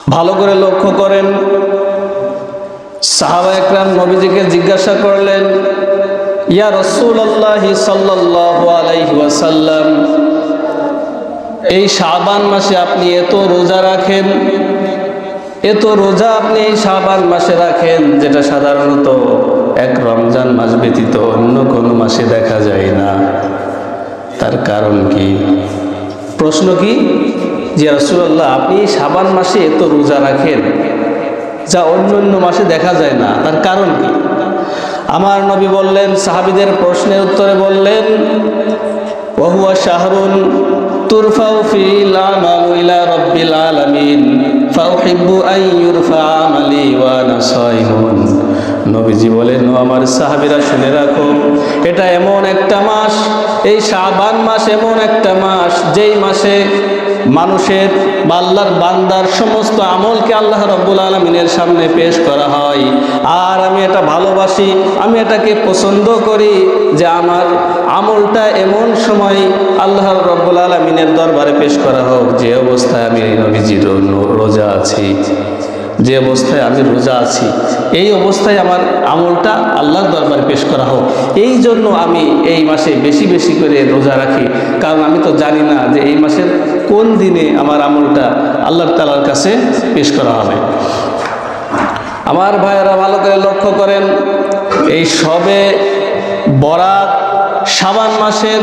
ভালো করে লক্ষ্য করেন। সাহাবা একরাম নবীজিকে জিজ্ঞাসা করলেন, ইয়া রসুল আল্লাহ সাল্লাহ আলাইহি ওয়াসাল্লাম, এই শাবান মাসে আপনি এত রোজা রাখেন? এত রোজা আপনি এই শাবান মাসে রাখেন, যেটা সাধারণত এক রমজান মাস ব্যতীত অন্য কোনো মাসে দেখা যায় না। তার কারণ কি? প্রশ্ন কি? যে রসুল্লাহ আপনি সাবান মাসে এত রোজা রাখেন, যা অন্য অন্য মাসে দেখা যায় না, তার কারণ কি? আমার নবী বললেন, সাহাবিদের প্রশ্নের উত্তরে বললেন, ওহুয়া শাহরুন তুরফাউ ফিল আমালু ইলা রাব্বিল আলামিন, ফাউহিব্বু ইউরফা আমালি ওয়া আনা নবীজি বলেন আমার সাহাবীরা, শুনে রাখো, এটা এমন একটা মাস এই শাবান মাস এমন একটা মাস, যেই মাসে মানুষের বা আল্লাহর বান্দার সমস্ত আমলকে আল্লাহ রব্বুল আলমিনের সামনে পেশ করা হয়। আর আমি এটা ভালোবাসি, আমি এটাকে পছন্দ করি যে আমার আমলটা এমন সময় আল্লাহ রব্বুল আলমিনের দরবারে পেশ করা হোক। যে অবস্থায় আমি নবীজির রোজা আছি। যে অবস্থায় আমি রোজা আছি, এই অবস্থায় আমার আমলটা আল্লাহর দরবারে পেশ করা হোক। এই জন্য আমি এই মাসে বেশি বেশি করে রোজা রাখি। কারণ আমি তো জানি না যে এই মাসের কোন দিনে আমার আমলটা আল্লাহ তালার কাছে পেশ করা হবে। আমার ভাইয়েরা ভালো করে লক্ষ্য করেন, এই সবে বরাত সাবান মাসের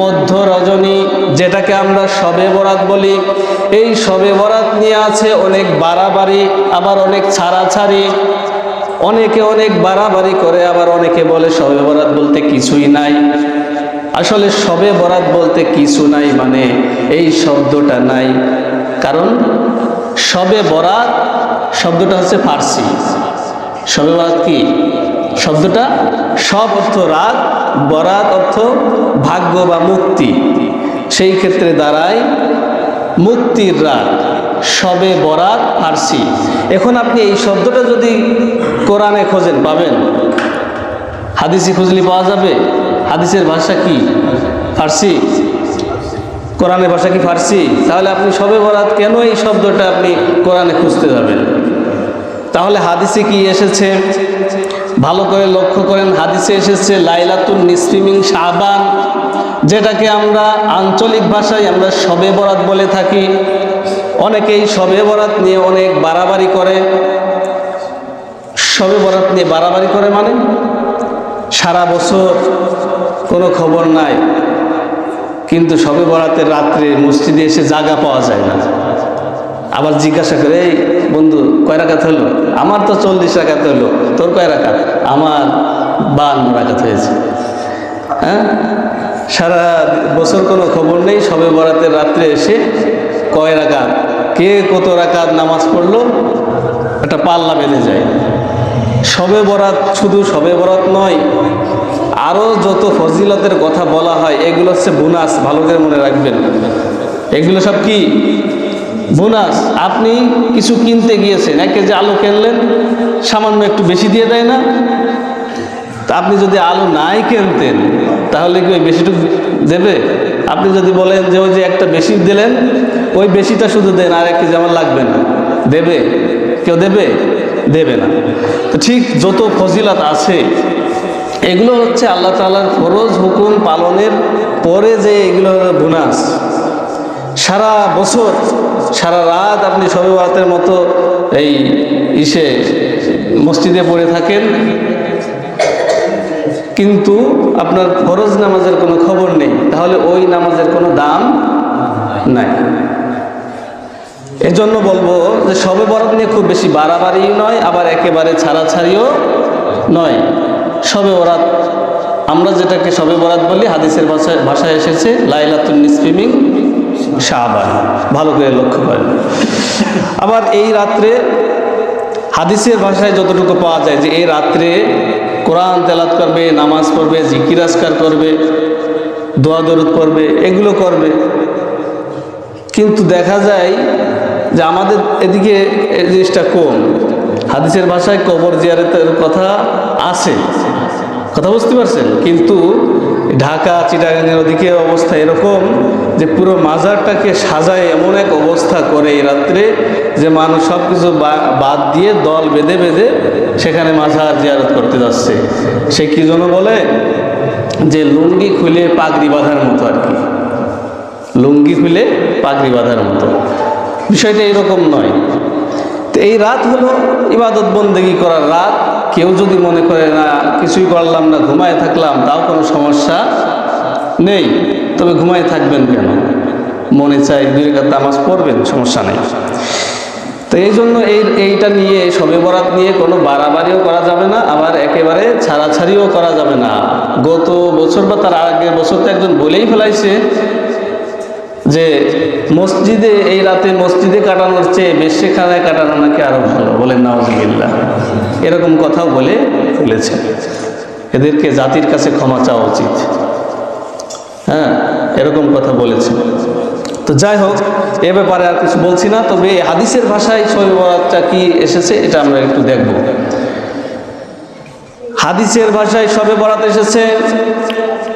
মধ্য রজনী, যেটাকে আমরা সবে বরাত বলি। এই সবে বরাত নিয়ে আছে অনেক বাড়াবাড়ি, আবার অনেক ছাড়াছাড়ি। অনেকে অনেক বাড়াবাড়ি করে, আবার অনেকে বলে সবে বরাত বলতে কিছুই নাই। আসলে সবে বরাত বলতে কিছু নাই মানে এই শব্দটা নাই। কারণ সবে বরাত শব্দটা হচ্ছে ফার্সি। সবে বরাত কি? শব্দটা সব অর্থ রাত বরাত অর্থ ভাগ্য বা মুক্তি। সেই ক্ষেত্রে দাঁড়ায় মুক্তির রাত সবে বরাত ফার্সি। এখন আপনি এই শব্দটা যদি কোরআনে খোঁজেন, পাবেন। হাদিসি খুঁজলি পাওয়া যাবে। হাদিসের ভাষা কি? ফার্সি। কোরআনের ভাষা কি ফার্সি? তাহলে আপনি সবে বরাত কেন এই শব্দটা আপনি কোরআনে খুঁজতে যাবেন? তাহলে হাদিসে কি এসেছে? ভালো করে লক্ষ্য করেন, হাদিসে এসেছে লাইলাতুল নিসফিমিং শাবান, যেটাকে আমরা আঞ্চলিক ভাষায় আমরা সবে বরাত বলে থাকি। অনেকেই সবে বরাত নিয়ে অনেক বাড়াবাড়ি করে। সবে বরাত নিয়ে বাড়াবাড়ি করে মানে? সারা বছর কোনো খবর নাই। কিন্তু সবে বরাতের রাত্রে মসজিদে এসে জায়গা পাওয়া যায় না। আবার জিজ্ঞাসা করে, এই বন্ধু, কয় রাখাত হলো আমার তো চল্লিশ রাখাত হলো তোর কয় রাখাত আমার বান্ন রাখাত হয়েছে। হ্যাঁ? সারা বছর কোনো খবর নেই, সবে বরাতের রাত্রে এসে কয় রাখাত কে কত রাখাত নামাজ পড়ল? একটা পাল্লা বেঁধে যায়। সবে বরাত শুধু সবে বরাত নয় আরও যত ফজিলতের কথা বলা হয়, এগুলো হচ্ছে বোনাস, ভালো করে মনে রাখবেন। এগুলো সব কি? বোনাস, আপনি কিছু কিনতে গিয়েছেন, এক কেজি আলু কিনলেন, সামান্য একটু বেশি দিয়ে দেয় না? তা আপনি যদি আলু নাই কিনতেন, তাহলে কি ওই বেশিটুকু দেবে? আপনি যদি বলেন যে ওই যে একটা বেশি দিলেন, ওই বেশিটা শুধু দেন, আর এক কেজি আমার লাগবে না। দেবে? কেউ দেবে? দেবে না। তো ঠিক যত ফজিলাত আছে, এগুলো হচ্ছে আল্লাহ তালার ফরজ হুকুম পালনের পরে যে এগুলো বোনাস। সারা বছর, সারা রাত আপনি সবে মতো এই ইসে মসজিদে পড়ে থাকেন। কিন্তু আপনার ফরজ নামাজের কোনো খবর নেই, তাহলে ওই নামাজের কোনো দাম নাই। এজন্য বলব যে সবে বরাত নিয়ে খুব বেশি বাড়াবাড়ি নয়, আবার একেবারে ছাড়াছাড়িও নয়। সবে বরাত, আমরা যেটাকে সবে বরাত বলি, হাদিসের ভাষায় ভাষায় এসেছে লাইলাতুল নিসফিমিং শাহবান। ভালো করে লক্ষ্য করেন। আবার এই রাত্রে হাদিসের ভাষায় যতটুকু পাওয়া যায় যে এই রাত্রে কোরআন তেলাত করবে, নামাজ পড়বে জিকিরাজকার করবে, দোয়া দরুদ পড়বে, এগুলো করবে। কিন্তু দেখা যায় যে আমাদের এদিকে এই জিনিসটা কম। হাদিসের ভাষায় কবর জিয়ারতের কথা আছে। কথা বুঝতে পারছেন? কিন্তু ঢাকা চিটাগাঙের ওদিকে অবস্থা এরকম যে পুরো মাজারটাকে সাজায় এমন এক অবস্থা করে এই রাত্রে যে মানুষ সব কিছু বাদ দিয়ে দল বেঁধে বেঁধে সেখানে মাজার জিয়ারত করতে যাচ্ছে। সে কি জন্য বলে? যে লুঙ্গি খুলে পাগড়ি বাঁধার মতো আর কি। লুঙ্গি খুলে পাগড়ি বাঁধার মতো। বিষয়টা এরকম নয়। তো এই রাত হলো ইবাদত বন্দেগি করার রাত। কেউ যদি মনে করে, না, কিছুই করলাম না, ঘুমায় থাকলাম, তাও কোনো সমস্যা নেই। তবে ঘুমায় থাকবেন কেন? মনে চাই দুই রেখাত নামাজ পড়বেন, সমস্যা নেই। তো এই জন্য এই, এইটা নিয়ে, সবে বরাত নিয়ে কোনো বাড়াবাড়িও করা যাবে না, আবার একেবারে ছাড়াছাড়িও করা যাবে না। গত বছর বা তার আগের বছর তো একজন বলেই ফেলাইছে যে মসজিদে এই রাতে মসজিদে কাটানোর চেয়ে বেশিখানায় কাটানো নাকি আরও ভালো বলেন নওয়াজিল্লা এরকম কথাও বলে ফেলেছে এদেরকে জাতির কাছে ক্ষমা চাওয়া উচিত। হ্যাঁ এরকম কথা বলেছে তো যাই হোক, এ ব্যাপারে আর কিছু বলছি না, তবে হাদিসের ভাষায় ছবি বরাতটা কি এসেছে এটা আমরা একটু দেখব। হাদিসের ভাষায় সবে বরাত এসেছে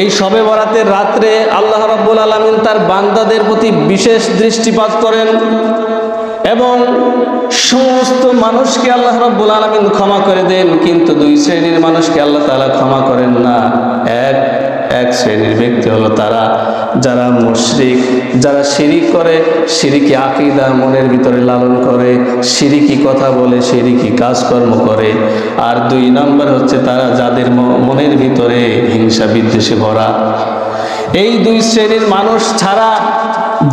এই সবে বরাতের রাত্রে আল্লাহ রাব্বুল আলমিন তার বান্দাদের প্রতি বিশেষ দৃষ্টিপাত করেন এবং সমস্ত মানুষকে আল্লাহ রাব্বুল আলমিন ক্ষমা করে দেন, কিন্তু দুই শ্রেণির মানুষকে আল্লাহ তালা ক্ষমা করেন না। এক এক শ্রেণির ব্যক্তি হলো তারা, যারা মুশরিক, যারা শিরিক করে সিরিকি আকিদা, মনের ভিতরে লালন করে সিরিকি কথা বলে সিরিকি কাজকর্ম করে। আর দুই নম্বর হচ্ছে তারা যাদের মনের ভিতরে হিংসা, বিদ্বেষে ভরা। এই দুই শ্রেণির মানুষ ছাড়া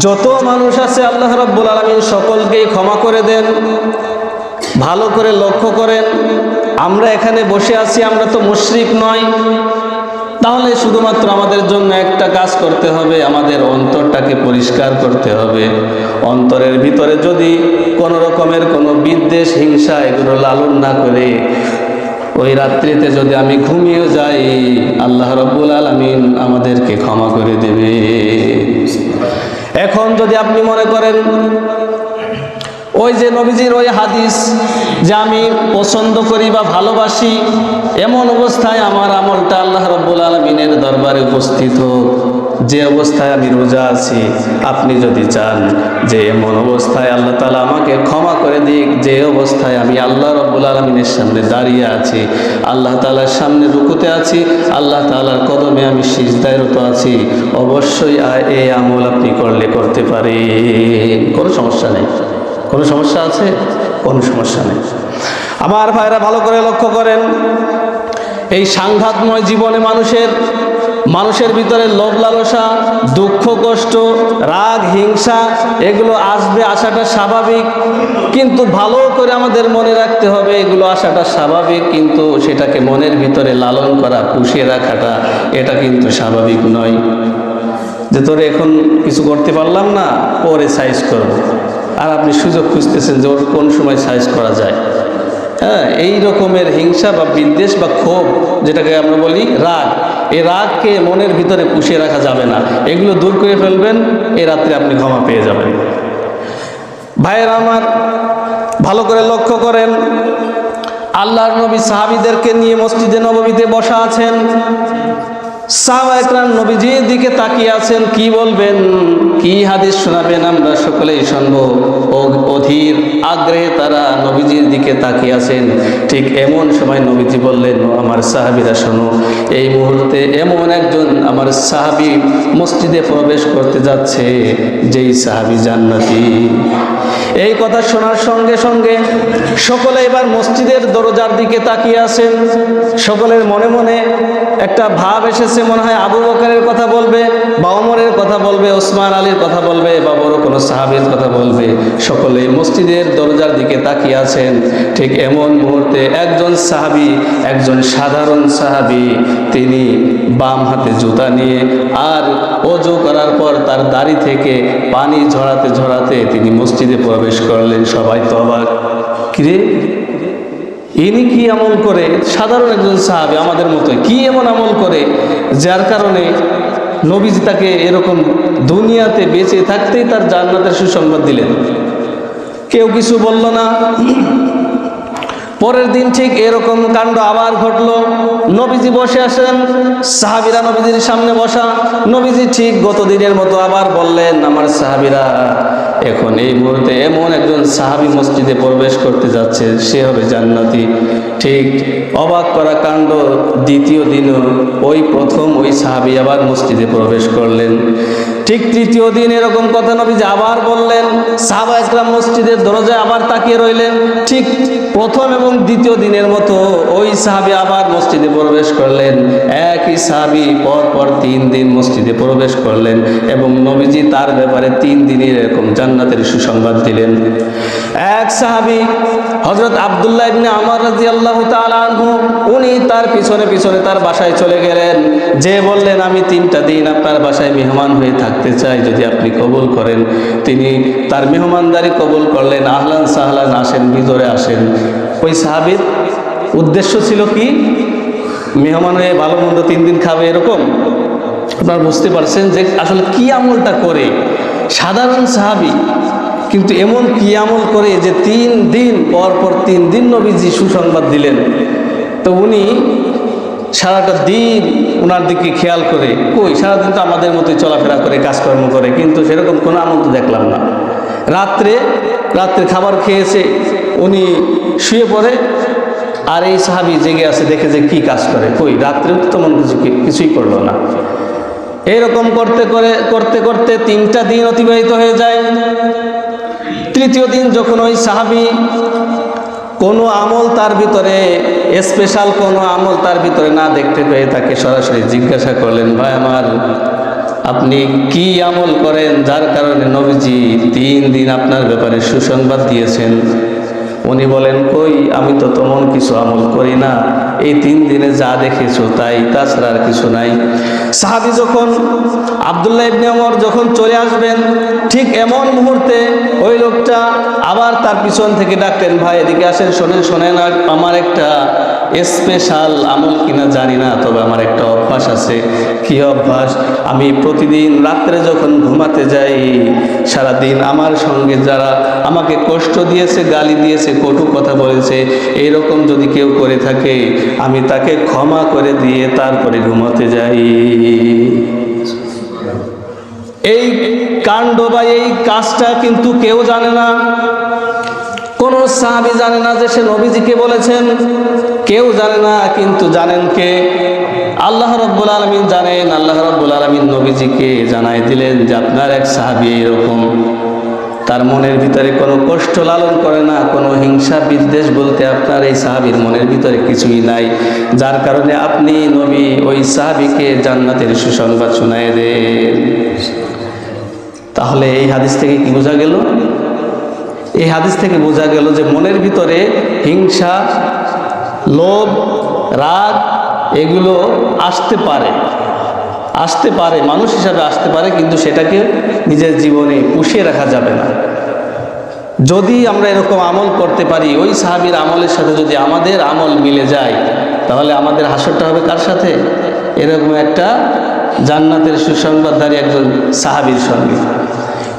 যত মানুষ আছে আল্লাহ রাব্বুল আলমিন সকলকেই ক্ষমা করে দেন, ভালো করে লক্ষ্য করেন। আমরা এখানে বসে আছি, আমরা তো মুশরিক নয়। তাহলে শুধুমাত্র আমাদের জন্য একটা কাজ করতে হবে, আমাদের অন্তরটাকে পরিষ্কার করতে হবে। অন্তরের ভিতরে যদি কোনো রকমের কোনো বিদ্বেষ, হিংসা এগুলো লালন না করে, ওই রাত্রিতে যদি আমি ঘুমিয়ে যাই, আল্লাহ রব্বুল আলমিন আমাদেরকে ক্ষমা করে দেবে। এখন যদি আপনি মনে করেন ওই যে নবীজির ওই হাদিস যে আমি পছন্দ করি বা ভালোবাসি, এমন অবস্থায় আমার আমলটা আল্লাহ রব্বুল আলমিনের দরবারে উপস্থিত হোক। যে অবস্থায় আমি রোজা আছি, আপনি যদি চান যে এমন অবস্থায় আল্লাহ তালা আমাকে ক্ষমা করে দিক, যে অবস্থায় আমি আল্লাহ রব্বুল আলমিনের সামনে দাঁড়িয়ে আছি, আল্লাহ তালার সামনে রুকুতে আছি, আল্লাহ তালার কদমে আমি সিজদায়রত আছি, অবশ্যই এই আমল আপনি করলে করতে পারেন। কোনো সমস্যা নেই। কোনো সমস্যা আছে? কোনো সমস্যা নেই। আমার ভাইরা ভালো করে লক্ষ্য করেন, এই সাংঘাতময় জীবনে মানুষের মানুষের ভিতরে লোভ লালসা, দুঃখ কষ্ট, রাগ, হিংসা, এগুলো আসবে আসাটা স্বাভাবিক, কিন্তু ভালো করে আমাদের মনে রাখতে হবে এগুলো আসাটা স্বাভাবিক, কিন্তু সেটাকে মনের ভিতরে লালন করা, পুষিয়ে রাখাটা, এটা কিন্তু স্বাভাবিক নয়। যে তোরে এখন কিছু করতে পারলাম না পরে সাইজ করব। আর আপনি সুযোগ খুঁজতেছেন যে ওর কোন সময় সাইজ করা যায়। হ্যাঁ এই রকমের হিংসা বা বিদ্বেষ বা ক্ষোভ, যেটাকে আমরা বলি রাগ এই রাগকে মনের ভিতরে পুষিয়ে রাখা যাবে না। এগুলো দূর করে ফেলবেন, এ রাত্রে আপনি ক্ষমা পেয়ে যাবেন। ভাইয়ের আমার, ভালো করে লক্ষ্য করেন, আল্লাহর নবী সাহাবিদেরকে নিয়ে মসজিদে নবমীতে বসা আছেন। সাহাবা একরাম নবীজির দিকে তাকিয়ে আছেন, কি বলবেন? কি হাদিস শোনাবেন আমরা সকলেই শুনব। অধীর আগ্রহে তারা নবীজির দিকে তাকিয়ে আছেন। ঠিক এমন সময় নবীজি বললেন, আমার সাহাবিরা শোনো, এই মুহূর্তে এমন একজন আমার সাহাবি মসজিদে প্রবেশ করতে যাচ্ছে, যেই সাহাবি জান্নাতি। এই কথা শোনার সঙ্গে সঙ্গে সকলে এবার মসজিদের দরজার দিকে তাকিয়ে আছেন। সকলের মনে মনে একটা ভাব এসেছে সে মনে হয় আবু বকরের কথা বলবে বা ওমরের কথা বলবে, ওসমান আলীর কথা বলবে বা বড় কোনো সাহাবির কথা বলবে। সকলে মসজিদের দরজার দিকে তাকিয়ে আছেন। ঠিক এমন মুহূর্তে একজন সাহাবি, একজন সাধারণ সাহাবি, তিনি বাম হাতে জুতা নিয়ে আর অজু করার পর তার দাড়ি থেকে পানি ঝরাতে ঝরাতে তিনি মসজিদে প্রবেশ করলেন। সবাই তো আবার কিরে? ইনি কি আমল করে? সাধারণ একজন সাহাবি আমাদের মতো কি এমন আমল করে যার কারণে নবীজি তাকে এরকম দুনিয়াতে বেঁচে থাকতেই তার জান্নাতের সুসংবাদ দিলেন? কেউ কিছু বলল না। পরের দিন ঠিক এরকম কাণ্ড আবার ঘটলো। নবীজি বসে আসেন সাহাবিরা নবীজির সামনে বসা। নবীজি ঠিক গত দিনের মতো আবার বললেন, আমার সাহাবিরা, এখন এই মুহূর্তে এমন একজন সাহাবি মসজিদে প্রবেশ করতে যাচ্ছে, সে হবে জান্নাতি। ঠিক অবাক করা কাণ্ড দ্বিতীয় দিনও ওই প্রথম ওই সাহাবি আবার মসজিদে প্রবেশ করলেন। ঠিক তৃতীয় দিন এরকম কথা নবীজি আবার বললেন, সাহাবা ইসলাম মসজিদের দরজায় আবার তাকিয়ে রইলেন। ঠিক প্রথম এবং দ্বিতীয় দিনের মতো ওই সাহাবি আবার মসজিদে প্রবেশ করলেন। একই সাহাবি পর পর তিন দিন মসজিদে প্রবেশ করলেন এবং নবীজি তার ব্যাপারে তিন দিনের এরকম জান্নাতের সুসংবাদ দিলেন। এক সাহাবি হজরত আবদুল্লাহ ইবনে আমার রাজি আল্লাহ উনি তার পিছনে পিছনে তার বাসায় চলে গেলেন। যে বললেন, আমি তিনটা দিন আপনার বাসায় মেহমান হয়ে থাকতে চাই, যদি আপনি কবুল করেন। তিনি তার মেহমানদারি কবুল করলেন। আহলান সাহলান আসেন, ভিতরে আসেন। ওই সাহাবির উদ্দেশ্য ছিল কি? মেহমান হয়ে ভালো মন্দ তিন দিন খাবে, এরকম? আপনারা বুঝতে পারছেন যে আসলে কি আমলটা করে? সাধারণ সাহাবি কিন্তু এমন কি আমল করে যে তিন দিন পর পর তিন দিন নবীজি সুসংবাদ দিলেন? তো উনি সারাটা দিন ওনার দিকে খেয়াল করে, কই সারাদিন তো আমাদের মতোই চলাফেরা করে, কাজকর্ম করে, কিন্তু সেরকম কোনো আমল তো দেখলাম না। রাত্রে রাত্রে খাবার খেয়েছে, উনি শুয়ে পড়ে, আর এই সাহাবি জেগে আছে, দেখে যে কি কাজ করে, কই রাত্রেও তো তেমন কিছু কিছুই করল না। এরকম করতে করে, করতে করতে তিনটা দিন অতিবাহিত হয়ে যায়। তৃতীয় দিন যখন ওই সাহাবি কোনো আমল তার ভিতরে স্পেশাল কোনো আমল তার ভিতরে না দেখতে পেয়ে তাকে সরাসরি জিজ্ঞাসা করলেন, ভাই আমার, আপনি কি আমল করেন যার কারণে নবীজি তিন দিন আপনার ব্যাপারে সুসংবাদ দিয়েছেন? উনি বলেন, কই, আমি তো তেমন কিছু আমল করি না। এই তিন দিনে যা দেখেছ তাই, তাছাড়া আর কিছু নাই। সাহাবি যখন আবদুল্লাহ ইবনে ওমর যখন চলে আসবেন, ঠিক এমন মুহূর্তে ওই লোকটা আবার তার পিছন থেকে ডাকলেন ভাই, এদিকে আসেন, শোনেন শোনেন আমার একটা স্পেশাল আমল কিনা জানি না, তবে আমার একটা অভ্যাস আছে। কি অভ্যাস? আমি প্রতিদিন রাত্রে যখন ঘুমাতে যাই, সারাদিন আমার সঙ্গে যারা আমাকে কষ্ট দিয়েছে, গালি দিয়েছে, কটু কথা বলেছে, এইরকম যদি কেউ করে থাকে, আমি তাকে ক্ষমা করে দিয়ে তারপরে ঘুমাতে যাই। এই কাণ্ড বা এই কাজটা কিন্তু কেউ জানে না। কোন সাহাবি জানে না যে সে নবীজিকে বলেছেন কেউ জানে না, কিন্তু জানেন কে? আল্লাহ রব্বুল আলমিন জানেন, আল্লাহ রব্বুল আলমিন নবীজিকে জানাই দিলেন যে আপনার এক সাহাবি এরকম তার মনের ভিতরে কোনো কষ্ট লালন করে না, কোনো হিংসা বিদ্বেষ বলতে আপনার এই সাহাবির মনের ভিতরে কিছুই নাই। যার কারণে আপনি নবী, ওই সাহাবিকে জান্নাতের সুসংবাদ শোনায় দেন। তাহলে এই হাদিস থেকে কি বোঝা গেল? এই হাদিস থেকে বোঝা গেল যে মনের ভিতরে হিংসা লোভ, রাগ, এগুলো আসতে পারে। আসতে পারে, মানুষ হিসাবে আসতে পারে, কিন্তু সেটাকে নিজের জীবনে পুষিয়ে রাখা যাবে না। যদি আমরা এরকম আমল করতে পারি, ওই সাহাবির আমলের সাথে যদি আমাদের আমল মিলে যায়, তাহলে আমাদের হাসরটা হবে কার সাথে? এরকম একটা জান্নাতের সুসংবাদধারী একজন সাহাবির সঙ্গে।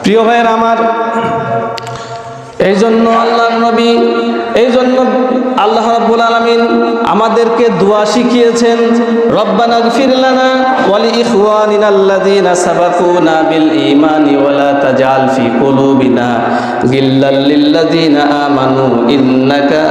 প্রিয় ভাইয়ের আমার এই জন্য আল্লাহর নবী এই জন্য আল্লাহ রাব্বুল আলামিন আমাদেরকে দোয়া শিখিয়েছেন, রব্বানা গফির লানা ওয়ালি ইখওয়ানিনা আল্লাযিনা সাবাকুনা বিল ঈমানি ওয়া লা তাজআল ফি কুলুবিনা গিল্লাল লিল্লাযিনা আমানু ইন্নাকা